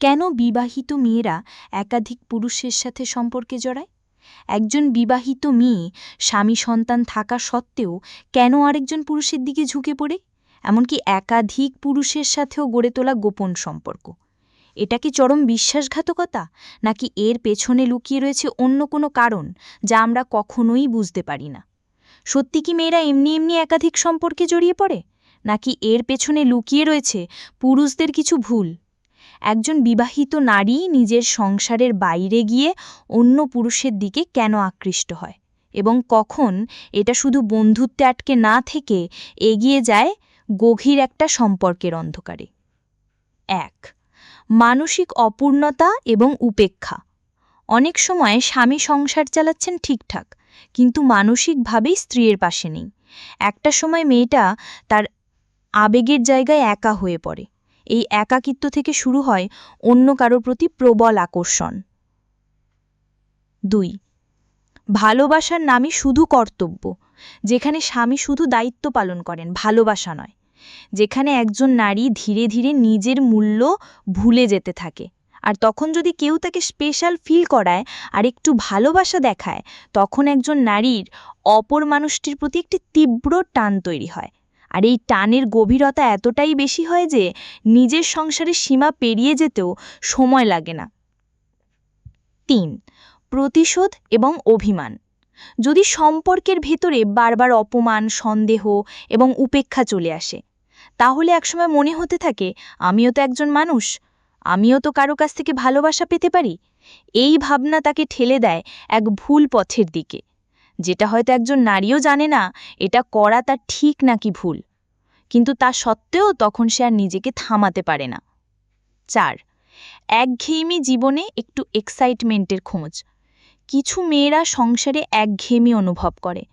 কেন বিবাহিত মেয়েরা একাধিক পুরুষের সাথে সম্পর্কে জড়ায়? একজন বিবাহিত মেয়ে স্বামী সন্তান থাকা সত্ত্বেও কেন আরেকজন পুরুষের দিকে ঝুঁকে পড়ে? এমনকি একাধিক পুরুষের সাথেও গড়ে তোলা গোপন সম্পর্ক। এটা কি চরম বিশ্বাসঘাতকতা? নাকি এর পেছনে লুকিয়ে রয়েছে অন্য কোনো কারণ যা আমরা কখনোই বুঝতে পারি না? সত্যি কি মেয়েরা এমনি এমনি একাধিক সম্পর্কে জড়িয়ে পড়ে? নাকি এর পেছনে লুকিয়ে রয়েছে পুরুষদের কিছু ভুল? একজন বিবাহিত নারী নিজের সংসারের বাইরে গিয়ে অন্য পুরুষের দিকে কেন আকৃষ্ট হয়? এবং কখন এটা শুধু বন্ধুত্বে আটকে না থেকে এগিয়ে যায় গভীর একটা সম্পর্কের অন্ধকারে? এক, মানসিক অপূর্ণতা এবং উপেক্ষা। অনেক সময় স্বামী সংসার চালাচ্ছেন ঠিকঠাক, কিন্তু মানসিকভাবেই স্ত্রীর পাশে নেই। একটা সময় মেয়েটা তার আবেগের জায়গায় একা হয়ে পড়ে। এই একাকিত্ব থেকে শুরু হয় অন্য কারোর প্রতি প্রবল আকর্ষণ। দুই, ভালোবাসার নামই শুধু কর্তব্য, যেখানে স্বামী শুধু দায়িত্ব পালন করেন, ভালোবাসা নয়। যেখানে একজন নারী ধীরে ধীরে নিজের মূল্য ভুলে যেতে থাকে। আর তখন যদি কেউ তাকে স্পেশাল ফিল করায়, আর একটু ভালোবাসা দেখায়, তখন একজন নারীর অপর মানুষটির প্রতি একটি তীব্র টান তৈরি হয়। আর এই টানের গভীরতা এতটাই বেশি হয় যে নিজের সংসারের সীমা পেরিয়ে যেতেও সময় লাগে না। তিন, প্রতিশোধ এবং অভিমান। যদি সম্পর্কের ভেতরে বারবার অপমান, সন্দেহ এবং উপেক্ষা চলে আসে, তাহলে একসময় মনে হতে থাকে, আমিও তো একজন মানুষ, আমিও তো কারও কাছ থেকে ভালোবাসা পেতে পারি। এই ভাবনা তাকে ঠেলে দেয় এক ভুল পথের দিকে। যেটা হয়তো একজন নারীও জানে না, এটা করা তার ঠিক নাকি ভুল। কিন্তু তা সত্ত্বেও তখন সে আর নিজেকে থামাতে পারে না। চার, একঘেয়েমি জীবনে একটু এক্সাইটমেন্টের খোঁজ। কিছু মেয়েরা সংসারে একঘেয়েমি অনুভব করে।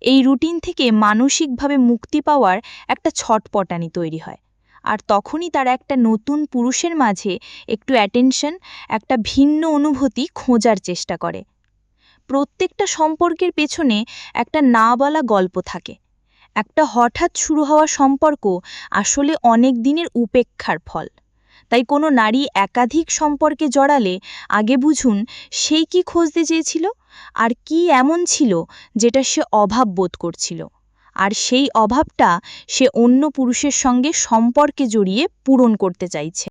এই রুটিন থেকে মানসিকভাবে মুক্তি পাওয়ার একটা ছটপটানি তৈরি হয়। আর তখনই তারা একটা নতুন পুরুষের মাঝে একটু অ্যাটেনশন একটা ভিন্ন অনুভূতি খোঁজার চেষ্টা করে। প্রত্যেকটা সম্পর্কের পেছনে একটা না বলা গল্প থাকে। একটা হঠাৎ শুরু হওয়া সম্পর্ক আসলে অনেক দিনের উপেক্ষার ফল। তাই কোনো নারী একাধিক সম্পর্কে জড়ালে আগে বুঝুন সেই কি খুঁজতে চেয়েছিল আর কি এমন ছিল যেটা সে অভাব বোধ করছিল। আর সেই অভাবটা সে অন্য পুরুষের সঙ্গে সম্পর্কে জড়িয়ে পূরণ করতে চাইছে।